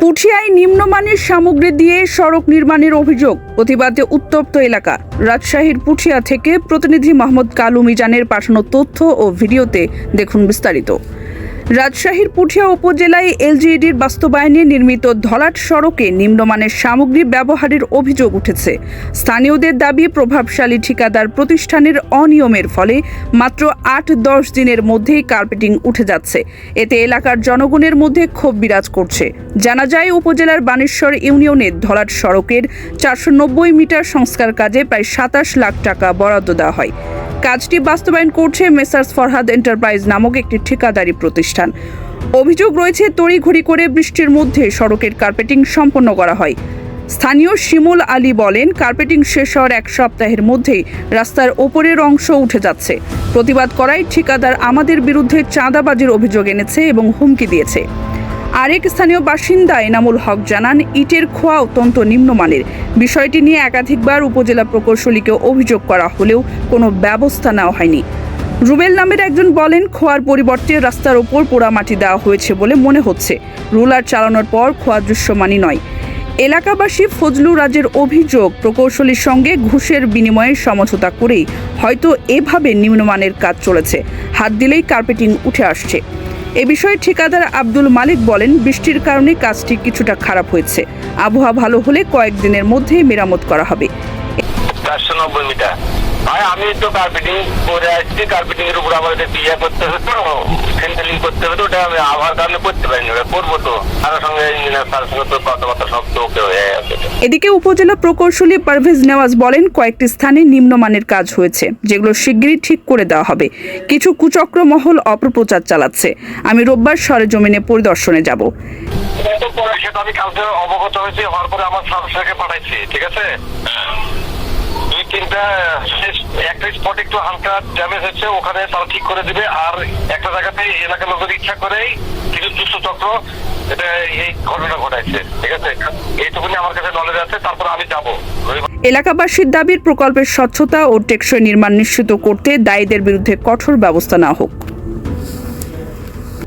পুঠিয়ায় নিম্নমানের সামগ্রী দিয়ে সড়ক নির্মাণের অভিযোগ। প্রতিবাদে উত্তপ্ত এলাকা। রাজশাহীর পুঠিয়া থেকে প্রতিনিধি মোহাম্মদ কালু মিজানের পাঠানো তথ্য ও ভিডিওতে দেখুন বিস্তারিত। রাজশাহীর পুঠিয়া উপজেলায় এলজিইডির বাস্তবায়নে নির্মিত ধলাট সড়কে নিম্নমানের সামগ্রী ব্যবহারের অভিযোগ উঠেছে। স্থানীয়দের দাবি, প্রভাবশালী ঠিকাদার প্রতিষ্ঠানের অনিয়মের ফলে মাত্র আট দশ দিনের মধ্যেই কার্পেটিং উঠে যাচ্ছে। এতে এলাকার জনগণের মধ্যে ক্ষোভ বিরাজ করছে। জানা যায়, উপজেলার বানেশ্বর ইউনিয়নের ধলাট সড়কের চারশো নব্বই মিটার সংস্কার কাজে প্রায় সাতাশ লাখ টাকা বরাদ্দ দেওয়া হয়। কাজটি বাস্তবায়ন করছে মেসার্স ফরহাদ এন্টারপ্রাইজ নামক একটি ঠিকাদারি প্রতিষ্ঠান। অভিযোগ রয়েছে, তড়িঘড়ি করে বৃষ্টির মধ্যে সড়কের কার্পেটিং সম্পন্ন করা হয়। স্থানীয় শিমুল আলী বলেন, কার্পেটিং শেষ হওয়ার এক সপ্তাহের মধ্যেই রাস্তার ওপরের অংশ উঠে যাচ্ছে। প্রতিবাদ করায় ঠিকাদার আমাদের বিরুদ্ধে চাঁদাবাজির অভিযোগ এনেছে এবং হুমকি দিয়েছে। আরেক স্থানীয় বাসিন্দা এনামুল হক জানান, ইটের খোয়া অত্যন্ত নিম্নমানের। বিষয়টি নিয়ে একাধিকবার উপজেলা প্রকৌশলীকে অভিযোগ করা হলেও কোনো ব্যবস্থা নেওয়া হয়নি। রুবেল নামের একজন বলেন, খোয়ার পরিবর্তে রাস্তার ওপর পোড়ামাটি দেওয়া হয়েছে বলে মনে হচ্ছে। রুলার চালানোর পর খোয়া দৃশ্যমানই নয়। এলাকাবাসী ফজলু রাজের অভিযোগ, প্রকৌশলীর সঙ্গে ঘুষের বিনিময়ে সমঝোতা করেই হয়তো এভাবে নিম্নমানের কাজ চলেছে। হাত দিলেই কার্পেটিং উঠে আসছে। এ বিষয়ে ঠিকাদার আব্দুল মালিক বলেন, বৃষ্টির কারণে কাজটি কিছুটা খারাপ হয়েছে। আবহাওয়া ভালো হলে কয়েকদিনের মধ্যেই মেরামত করা হবে। নব্বই আমি তো কার্পেটিং করে আসছি কার্পেটিং এর উপর আমাদের বিয়ে করতে হতো। করতে হবে তো ওটা আমি আবহাওয়ার কারণে করতে পারিনি ওটা করব তো। কারোর সঙ্গে ইঞ্জিনিয়ার স্যারের সঙ্গে তো কথাবার্তা সব তো ওকে হয়ে আছে এদিকে উপজেলা প্রকৌশলী পারভেজ নেওয়াজ বলেন কয়েকটি স্থানে নিম্নমানের কাজ হয়েছে যেগুলো শিগগিরই ঠিক করে দেওয়া হবে। কিছু কুচক্র মহল অপপ্রচার চালাচ্ছে। আমি রোববার সরেজমিনে পরিদর্শনে যাব। সেটা আমি কালকে অবগত হয়েছি হওয়ার পরে আমার সামসাকে পাঠাইছি ঠিক আছে? একটা স্পট একটু হালকা ড্যামেজ ওখানে তারা ঠিক করে দিবে। আর একটা জায়গাতে এলাকার লোকের ইচ্ছা করেই কিছু দুষ্ট চক্র, এটা এই ঘটনা ঘটাইছে, ঠিক আছে? এইটুকুনি আমার কাছে নলেজ আছে, তারপর আমি যাব। এলাকাবাসীর দাবির প্রকল্পের স্বচ্ছতা ও টেকসই নির্মাণ নিশ্চিত করতে দায়ীদের বিরুদ্ধে কঠোর ব্যবস্থা নেওয়া হোক।